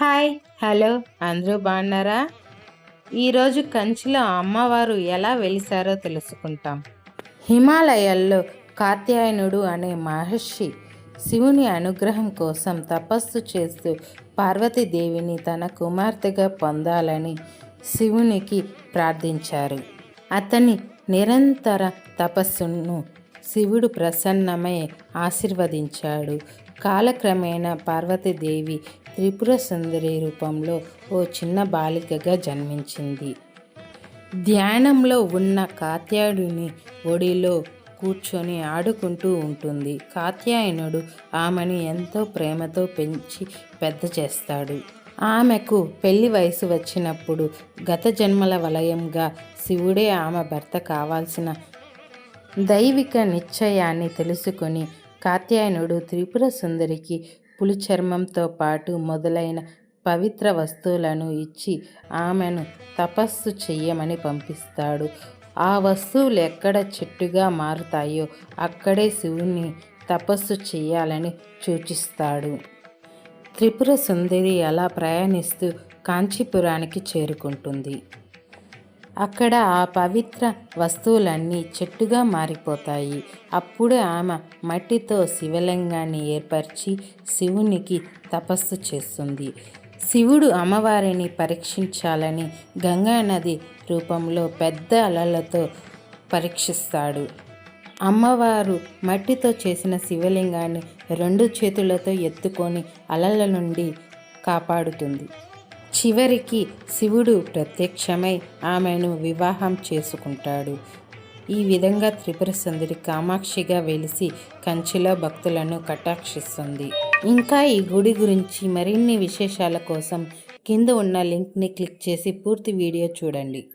Hi hello అందరూ బాగున్నారా? ఈరోజు కంచిలో అమ్మవారు ఎలా వెలిసారో తెలుసుకుంటాం. హిమాలయాల్లో కాత్యాయనుడు అనే మహర్షి శివుని అనుగ్రహం కోసం తపస్సు చేస్తూ పార్వతీదేవిని తన కుమార్తెగా పొందాలని శివునికి ప్రార్థించారు. అతని నిరంతర తపస్సును శివుడు ప్రసన్నమై ఆశీర్వదించాడు. కాలక్రమేణా పార్వతీదేవి త్రిపుర సుందరి రూపంలో ఓ చిన్న బాలికగా జన్మించింది. ధ్యానంలో ఉన్న కాత్యాయుడిని ఒడిలో కూర్చొని ఆడుకుంటూ ఉంటుంది. కాత్యాయనుడు ఆమెను ఎంతో ప్రేమతో పెంచి పెద్ద చేస్తాడు. ఆమెకు పెళ్ళి వయసు వచ్చినప్పుడు గత జన్మల వలయంగా శివుడే ఆమె భర్త కావాల్సిన దైవిక నిశ్చయాన్ని తెలుసుకుని కాత్యాయనుడు త్రిపుర సుందరికి పులిచర్మంతో పాటు మొదలైన పవిత్ర వస్తువులను ఇచ్చి ఆమెను తపస్సు చెయ్యమని పంపిస్తాడు. ఆ వస్తువులు ఎక్కడ చెట్టుగా మారుతాయో అక్కడే శివుని తపస్సు చేయాలని సూచిస్తాడు. త్రిపుర సుందరి అలా ప్రయాణిస్తూ కాంచీపురానికి చేరుకుంటుంది. అక్కడ ఆ పవిత్ర వస్తువులన్నీ చెట్టుగా మారిపోతాయి. అప్పుడు ఆమె మట్టితో శివలింగాన్ని ఏర్పరిచి శివునికి తపస్సు చేస్తుంది. శివుడు అమ్మవారిని పరీక్షించాలని గంగానది రూపంలో పెద్ద అలలతో పరీక్షిస్తాడు. అమ్మవారు మట్టితో చేసిన శివలింగాన్ని రెండు చేతులతో ఎత్తుకొని అలల నుండి కాపాడుతుంది. చివరికి శివుడు ప్రత్యక్షమై ఆమెను వివాహం చేసుకుంటాడు. ఈ విధంగా త్రిపుర సుందరి కామాక్షిగా వెలిసి కంచిలో భక్తులను కటాక్షిస్తుంది. ఇంకా ఈ గుడి గురించి మరిన్ని విశేషాల కోసం కింద ఉన్న లింక్ని క్లిక్ చేసి పూర్తి వీడియో చూడండి.